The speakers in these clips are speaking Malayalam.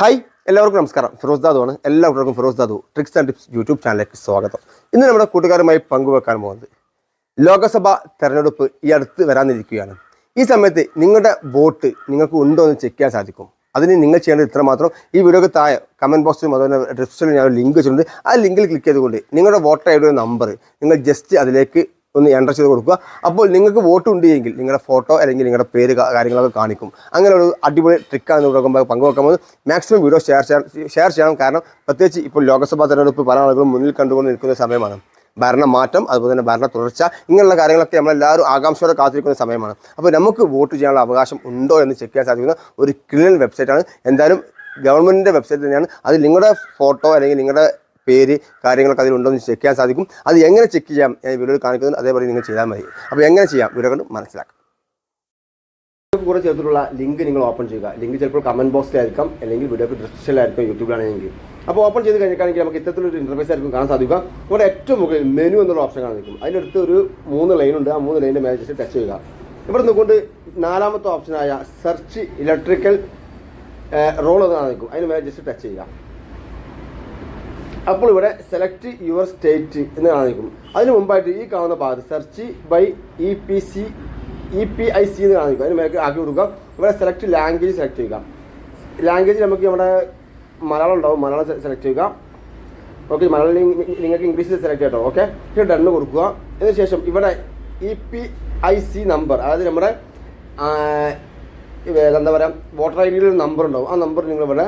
ഹായ് എല്ലാവർക്കും നമസ്കാരം. ഫിറോസ് ദാദു ആണ്. എല്ലാവർക്കും Firoz Dadu tricks and tips YouTube ചാനലിലേക്ക് സ്വാഗതം. ഇന്ന് നമ്മുടെ കൂട്ടുകാരുമായി പങ്കുവെക്കാൻ പോകുന്നത് ലോകസഭാ തെരഞ്ഞെടുപ്പ് ഈ അടുത്ത് വരാനിരിക്കുകയാണ്. ഈ സമയത്ത് നിങ്ങളുടെ വോട്ട് നിങ്ങൾക്ക് ഉണ്ടോ എന്ന് ചെക്ക് ചെയ്യാൻ സാധിക്കും. അതിന് നിങ്ങൾ ചെയ്യേണ്ടത് ഇത്ര മാത്രം ഈ വീഡിയോക്ക് താഴെ കമന്റ് ബോക്സിലും അതുപോലെ ഡിസ്ക്രിപ്ഷനിലും ഞാൻ ലിങ്ക് വെച്ചിട്ടുണ്ട്. ആ ലിങ്കിൽ ക്ലിക്ക് ചെയ്തുകൊണ്ട് നിങ്ങളുടെ വോട്ടർ ഐ നമ്പർ നിങ്ങൾ ജസ്റ്റ് അതിലേക്ക് ഒന്ന് എന്റർ ചെയ്ത് കൊടുക്കുക. അപ്പോൾ നിങ്ങൾക്ക് വോട്ട് ഉണ്ടെങ്കിൽ നിങ്ങളുടെ ഫോട്ടോ അല്ലെങ്കിൽ നിങ്ങളുടെ പേര് കാര്യങ്ങളൊക്കെ കാണിക്കും. അങ്ങനെ ഒരു അടിപൊളി ട്രിക്കാണ് ഇവിടെ പങ്കുവെക്കാൻ പോകുന്നത് മാക്സിമം വീഡിയോ ഷെയർ ചെയ്യാൻ ഷെയർ ചെയ്യണം. കാരണം പ്രത്യേകിച്ച് ഇപ്പോൾ ലോക്സഭാ തെരഞ്ഞെടുപ്പ് പല ആളുകളും മുന്നിൽ കണ്ടുകൊണ്ട് നിൽക്കുന്ന സമയമാണ്. ഭരണമാറ്റം അതുപോലെ തന്നെ ഭരണ തുടർച്ച ഇങ്ങനെയുള്ള കാര്യങ്ങളൊക്കെ നമ്മളെല്ലാവരും ആകാംക്ഷയോടെ കാത്തിരിക്കുന്ന സമയമാണ്. അപ്പോൾ നമുക്ക് വോട്ട് ചെയ്യാനുള്ള അവകാശം ഉണ്ടോ എന്ന് ചെക്ക് ചെയ്യാൻ സാധിക്കുന്ന ഒരു ക്ലിയർ വെബ്സൈറ്റാണ് എന്തായാലും ഗവൺമെന്റിന്റെ വെബ്സൈറ്റ് തന്നെയാണ്. അത് നിങ്ങളുടെ ഫോട്ടോ അല്ലെങ്കിൽ നിങ്ങളുടെ പേര് കാര്യങ്ങളൊക്കെ അതിലുണ്ടോ എന്ന് ചെക്ക് ചെയ്യാൻ സാധിക്കും. അത് എങ്ങനെ ചെക്ക് ചെയ്യാം? ഞാൻ വീഡിയോയിൽ കാണിക്കുന്നത് അതേപോലെ നിങ്ങൾ ചെയ്താൽ മതി. അപ്പോൾ എങ്ങനെ ചെയ്യാം? വീഡിയോ കണ്ട് മനസ്സിലാക്കാം. കൂടെ ചേർത്തിട്ടുള്ള ലിങ്ക് നിങ്ങൾ ഓപ്പൺ ചെയ്യുക. ലിങ്ക് ചിലപ്പോൾ കമന്റ് ബോക്സിലായിരിക്കാം അല്ലെങ്കിൽ വീഡിയോ ഡിസ്ക്രിപ്ഷനിലായിരിക്കും യൂട്യൂബിലാണെങ്കിൽ അപ്പോൾ ഓപ്പൺ ചെയ്ത് കഴിഞ്ഞിട്ടാണെങ്കിൽ നമുക്ക് ഇത്തരത്തിലൊരു ഇന്റർഫേസ് ആയിരിക്കും കാണാൻ സാധിക്കുക. ഇവിടെ ഏറ്റവും മുകളിൽ മെനു എന്നുള്ള ഓപ്ഷൻ കാണിക്കും. അതിനടുത്ത് ഒരു മൂന്ന് ലൈൻ ഉണ്ട്. ആ മൂന്ന് ലൈനിന്റെ മേലെ ജസ്റ്റ് ടച്ച് ചെയ്യുക. ഇവിടെ നിന്നുകൊണ്ട് നാലാമത്തെ ഓപ്ഷനായ സെർച്ച് ഇലക്ട്രിക്കൽ റോൾ എന്ന് കാണിക്കും അതിന് മേലെ ജസ്റ്റ് ടച്ച് ചെയ്യുക. അപ്പോൾ ഇവിടെ സെലക്ട് യുവർ സ്റ്റേറ്റ് എന്ന് കാണിക്കും. അതിന് മുമ്പായിട്ട് ഈ കാണുന്ന ഭാഗത്ത് search by E P C E P I C എന്ന് കാണിക്കും. അതിന് മേലേക്ക് ആക്കി കൊടുക്കുക. ഇവിടെ സെലക്ട് ലാംഗ്വേജ് സെലക്ട് ചെയ്യുക. ലാംഗ്വേജ് നമുക്ക് നമ്മുടെ മലയാളം ഉണ്ടാവും. മലയാളം സെലക്ട് ചെയ്യുക. ഓക്കെ മലയാളം നിങ്ങൾക്ക് ഇംഗ്ലീഷിൽ സെലക്ട് ചെയ്യട്ടോ ഓക്കെ ഇത് ഡണ്ണ് കൊടുക്കുക. അതിന് ശേഷം ഇവിടെ E P I C number അതായത് നമ്മുടെ എന്താ പറയുക വോട്ടർ ഐ ഡിയിൽ നമ്പർ ഉണ്ടാവും. ആ നമ്പർ നിങ്ങൾ ഇവിടെ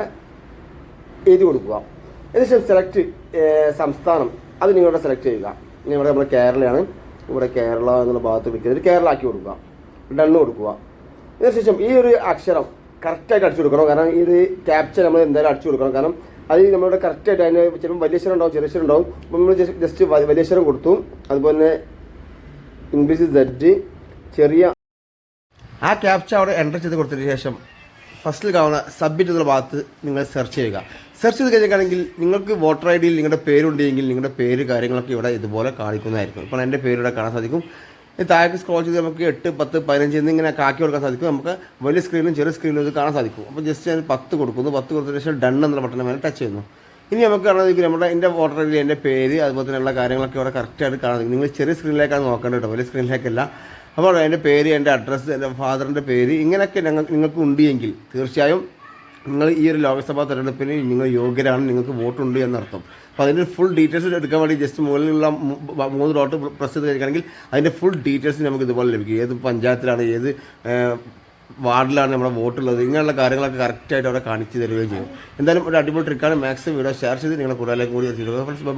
എഴുതി കൊടുക്കുക. അതിനുശേഷം സെലക്ട് സംസ്ഥാനം. അത് നിങ്ങളുടെ സെലക്ട് ചെയ്യുക. ഇവിടെ നമ്മുടെ കേരളയാണ്. ഇവിടെ കേരള എന്നുള്ള ഭാഗത്ത് ക്ലിക്ക് കേരള ആക്കി കൊടുക്കുക. ഡണ്ണ് കൊടുക്കുക. അതിനുശേഷം ഈ ഒരു അക്ഷരം കറക്റ്റായിട്ട് അടിച്ചു കൊടുക്കണം. കാരണം ഈ ഒരു ക്യാപ്ചർ നമ്മൾ എന്തായാലും അടിച്ചു കൊടുക്കണം. കാരണം അത് നമ്മളുടെ കറക്റ്റായിട്ട് അതിന് ചിലപ്പോൾ വലിയ അക്ഷരം ഉണ്ടാവും ചെറിയ അക്ഷരം ഉണ്ടാവും. അപ്പോൾ നമ്മൾ ജസ്റ്റ് വലിയ അക്ഷരം കൊടുത്തു. അതുപോലെ തന്നെ ഇംഗ്ലീഷ് ജഡ്ജ് ചെറിയ ആ ക്യാപ്ച അവിടെ എന്റർ ചെയ്ത് കൊടുത്തതിന് ശേഷം ഫസ്റ്റിൽ കാണുന്ന സബ്മിറ്റ് എന്നുള്ള ഭാഗത്ത് നിങ്ങൾ സെർച്ച് ചെയ്യുക. സെർച്ച് ചെയ്ത് കഴിഞ്ഞാണെങ്കിൽ നിങ്ങൾക്ക് വോട്ടർ ഐ ഡിയിൽ നിങ്ങളുടെ പേരുണ്ടെങ്കിൽ നിങ്ങളുടെ പേര് കാര്യങ്ങളൊക്കെ ഇവിടെ ഇതുപോലെ കാണിക്കുന്നതായിരിക്കും. ഇപ്പോൾ എന്റെ പേര് ഇവിടെ കാണാൻ സാധിക്കും. താഴേക്ക് സ്ക്രോൾ ചെയ്ത് നമുക്ക് എട്ട് പത്ത് പതിനഞ്ച് എന്നിങ്ങനെ കാക്കി കൊടുക്കാൻ സാധിക്കും. നമുക്ക് വലിയ സ്ക്രീനിലും ചെറിയ സ്ക്രീനിലും ഇത് കാണാൻ സാധിക്കും. അപ്പോൾ ജസ്റ്റ് ഞാൻ പത്ത് കൊടുക്കുന്നു. പത്ത് കൊടുത്തതിന് ശേഷം ഡൺ എന്നുള്ള ബട്ടൺ മേലെ ടച്ച് ചെയ്യുന്നു. ഇനി നമുക്ക് കാണാൻ സാധിക്കും നമ്മുടെ എന്റെ വോട്ടർ ഐ ഡി എന്റെ പേര് അതുപോലെ തന്നെയുള്ള കാര്യങ്ങളൊക്കെ ഇവിടെ കറക്റ്റായിട്ട് കാണാൻ നിങ്ങൾ ചെറിയ സ്ക്രീനിലേക്കാണ് നോക്കേണ്ടത് കേട്ടോ. വലിയ സ്ക്രീനിലേക്കല്ല അപ്പോൾ എന്റെ പേര് എന്റെ അഡ്രസ്സ് എന്റെ ഫാദറിന്റെ പേര് ഇങ്ങനെയൊക്കെ ഞങ്ങൾ നിങ്ങൾക്ക് ഉണ്ടെങ്കിൽ തീർച്ചയായും നിങ്ങൾ ഈ ഒരു ലോക്സഭാ തെരഞ്ഞെടുപ്പിന് നിങ്ങൾ യോഗ്യരാണ് നിങ്ങൾക്ക് വോട്ടുണ്ട് എന്നർത്ഥം. അപ്പോൾ അതിന്റെ ഫുൾ ഡീറ്റെയിൽസ് എടുക്കാൻ വേണ്ടി ജസ്റ്റ് മുകളിലുള്ള മൂന്ന് ഡോട്ട് പ്രസ് ചെയ്ത് കഴിക്കുകയാണെങ്കിൽ അതിന്റെ ഫുൾ ഡീറ്റെയിൽസ് നമുക്ക് ഇതുപോലെ ലഭിക്കും. ഏത് പഞ്ചായത്തിലാണ് ഏത് വാർഡിലാണ് നമ്മുടെ വോട്ടുള്ളത് ഇങ്ങനെയുള്ള കാര്യങ്ങളൊക്കെ കറക്റ്റായിട്ട് അവിടെ കാണിച്ചു തരികയും ചെയ്യും. എന്തായാലും ഒരു അടിപൊളി ട്രിക്കാണ് മാക്സിമം വീഡിയോ ഷെയർ ചെയ്ത് നിങ്ങളെ കൂടുതലേക്ക് കൂടി എത്തിയിട്ടുള്ളത് ബൈ